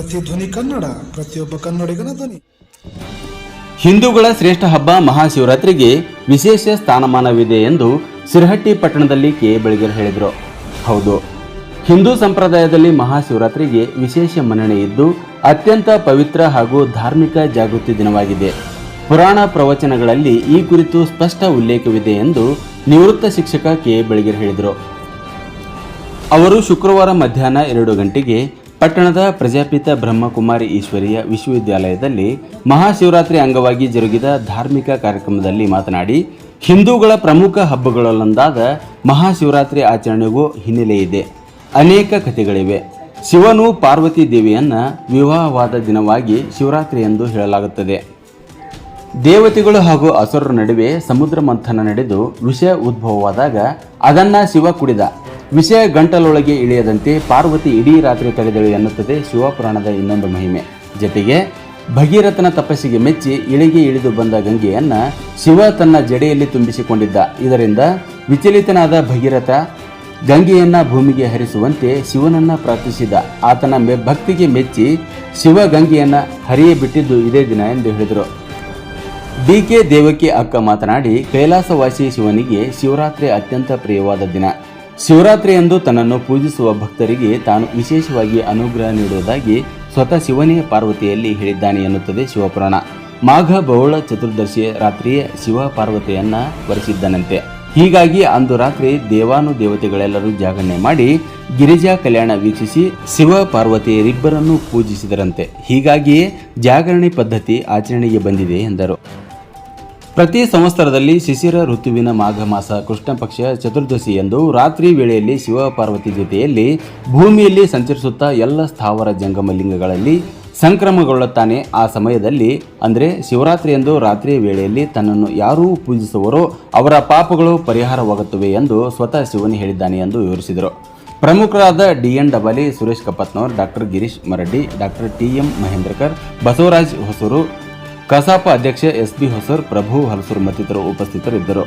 C ಧ್ವನಿ ಕನ್ನಡ, ಪ್ರತಿಯೊಬ್ಬ ಕನ್ನಡಿಗನ ಧ್ವನಿ. ಹಿಂದೂಗಳ ಶ್ರೇಷ್ಠ ಹಬ್ಬ ಮಹಾಶಿವರಾತ್ರಿಗೆ ವಿಶೇಷ ಸ್ಥಾನಮಾನವಿದೆ ಎಂದು ಸಿರಹಟ್ಟಿ ಪಟ್ಟಣದಲ್ಲಿ ಕೆ. ಬೆಳಗೆರೆ ಹೇಳಿದರು. ಹೌದು, ಹಿಂದೂ ಸಂಪ್ರದಾಯದಲ್ಲಿ ಮಹಾಶಿವರಾತ್ರಿಗೆ ವಿಶೇಷ ಮನ್ನಣೆ ಇದ್ದು ಅತ್ಯಂತ ಪವಿತ್ರ ಹಾಗೂ ಧಾರ್ಮಿಕ ಜಾಗೃತಿ ದಿನವಾಗಿದೆ. ಪುರಾಣ ಪ್ರವಚನಗಳಲ್ಲಿ ಈ ಕುರಿತು ಸ್ಪಷ್ಟ ಉಲ್ಲೇಖವಿದೆ ಎಂದು ನಿವೃತ್ತ ಶಿಕ್ಷಕ ಕೆ. ಬೆಳಗೆರೆ ಹೇಳಿದರು. ಅವರು ಶುಕ್ರವಾರ ಮಧ್ಯಾಹ್ನ ಎರಡು ಗಂಟೆಗೆ ಪಟ್ಟಣದ ಪ್ರಜಾಪಿತ ಬ್ರಹ್ಮಕುಮಾರಿ ಈಶ್ವರಿಯ ವಿಶ್ವವಿದ್ಯಾಲಯದಲ್ಲಿ ಮಹಾಶಿವರಾತ್ರಿ ಅಂಗವಾಗಿ ಜರುಗಿದ ಧಾರ್ಮಿಕ ಕಾರ್ಯಕ್ರಮದಲ್ಲಿ ಮಾತನಾಡಿ, ಹಿಂದೂಗಳ ಪ್ರಮುಖ ಹಬ್ಬಗಳಲ್ಲೊಂದಾದ ಮಹಾಶಿವರಾತ್ರಿ ಆಚರಣೆಗೂ ಹಿನ್ನೆಲೆ ಇದೆ. ಅನೇಕ ಕಥೆಗಳಿವೆ. ಶಿವನು ಪಾರ್ವತಿ ದೇವಿಯನ್ನ ವಿವಾಹವಾದ ದಿನವಾಗಿ ಶಿವರಾತ್ರಿ ಎಂದು ಹೇಳಲಾಗುತ್ತದೆ. ದೇವತೆಗಳು ಹಾಗೂ ಅಸುರರ ನಡುವೆ ಸಮುದ್ರ ಮಂಥನ ನಡೆದು ವಿಷ ಉದ್ಭವವಾದಾಗ ಅದನ್ನು ಶಿವ ಕುಡಿದ. ವಿಷಯ ಗಂಟಲೊಳಗೆ ಇಳಿಯದಂತೆ ಪಾರ್ವತಿ ಇಡೀ ರಾತ್ರಿ ತಡೆದಳು ಎನ್ನುತ್ತದೆ ಶಿವಪುರಾಣದ ಇನ್ನೊಂದು ಮಹಿಮೆ. ಜೊತೆಗೆ ಭಗೀರಥನ ತಪಸ್ಸಿಗೆ ಮೆಚ್ಚಿ ಇಳಿಗೆ ಇಳಿದು ಬಂದ ಗಂಗೆಯನ್ನ ಶಿವ ತನ್ನ ಜಡೆಯಲ್ಲಿ ತುಂಬಿಸಿಕೊಂಡಿದ್ದ. ಇದರಿಂದ ವಿಚಲಿತನಾದ ಭಗೀರಥ ಗಂಗೆಯನ್ನ ಭೂಮಿಗೆ ಹರಿಸುವಂತೆ ಶಿವನನ್ನ ಪ್ರಾರ್ಥಿಸಿದ. ಆತನ ಮೆ ಭಕ್ತಿಗೆ ಮೆಚ್ಚಿ ಶಿವ ಗಂಗೆಯನ್ನ ಹರಿಯೇ ಬಿಟ್ಟಿದ್ದು ಇದೇ ದಿನ ಎಂದು ಹೇಳಿದರು. ಡಿಕೆ ದೇವಕಿ ಅಕ್ಕ ಮಾತನಾಡಿ, ಕೈಲಾಸವಾಸಿ ಶಿವನಿಗೆ ಶಿವರಾತ್ರಿ ಅತ್ಯಂತ ಪ್ರಿಯವಾದ ದಿನ. ಶಿವರಾತ್ರಿ ಎಂದು ತನ್ನನ್ನು ಪೂಜಿಸುವ ಭಕ್ತರಿಗೆ ತಾನು ವಿಶೇಷವಾಗಿ ಅನುಗ್ರಹ ನೀಡುವುದಾಗಿ ಸ್ವತಃ ಶಿವನೇ ಪಾರ್ವತಿಯಲ್ಲಿ ಹೇಳಿದ್ದಾನೆ ಎನ್ನುತ್ತದೆ ಶಿವಪುರಾಣ. ಮಾಘ ಬಹುಳ ಚತುರ್ದಶಿ ರಾತ್ರಿಯೇ ಶಿವ ಪಾರ್ವತಿಯನ್ನ ವರಿಸಿದ್ದನಂತೆ. ಹೀಗಾಗಿ ಅಂದು ರಾತ್ರಿ ದೇವಾನು ದೇವತೆಗಳೆಲ್ಲರೂ ಜಾಗರಣೆ ಮಾಡಿ ಗಿರಿಜಾ ಕಲ್ಯಾಣ ವೀಕ್ಷಿಸಿ ಶಿವ ಪಾರ್ವತಿಯರಿಬ್ಬರನ್ನು ಪೂಜಿಸಿದರಂತೆ. ಹೀಗಾಗಿಯೇ ಜಾಗರಣೆ ಪದ್ಧತಿ ಆಚರಣೆಗೆ ಬಂದಿದೆ ಎಂದರು. ಪ್ರತಿ ಸಂವತ್ಸರದಲ್ಲಿ ಶಿಶಿರ ಋತುವಿನ ಮಾಘ ಮಾಸ ಕೃಷ್ಣ ಪಕ್ಷ ಚತುರ್ದಶಿ ಎಂದು ರಾತ್ರಿ ವೇಳೆಯಲ್ಲಿ ಶಿವ ಪಾರ್ವತಿ ಜೊತೆಯಲ್ಲಿ ಭೂಮಿಯಲ್ಲಿ ಸಂಚರಿಸುತ್ತಾ ಎಲ್ಲ ಸ್ಥಾವರ ಜಂಗಮಲಿಂಗಗಳಲ್ಲಿ ಸಂಕ್ರಮಗೊಳ್ಳುತ್ತಾನೆ ಆ ಸಮಯದಲ್ಲಿ. ಅಂದರೆ ಶಿವರಾತ್ರಿ ಎಂದು ರಾತ್ರಿ ವೇಳೆಯಲ್ಲಿ ತನ್ನನ್ನು ಯಾರೂ ಪೂಜಿಸುವರೋ ಅವರ ಪಾಪಗಳು ಪರಿಹಾರವಾಗುತ್ತವೆ ಎಂದು ಸ್ವತಃ ಶಿವನೇ ಹೇಳಿದ್ದಾನೆ ಎಂದು ವಿವರಿಸಿದರು. ಪ್ರಮುಖರಾದ D N Dabali Suresh Kapatnavar, doctor Girish Maraddi doctor T M Mahendrakar, Basavaraj Hosur ಕಸಾಪ ಅಧ್ಯಕ್ಷ ಎಸ್ ಬಿ ಹೊಸೂರ್ ಪ್ರಭು ಹಲಸೂರು ಮತ್ತಿತರರು ಉಪಸ್ಥಿತರಿದ್ದರು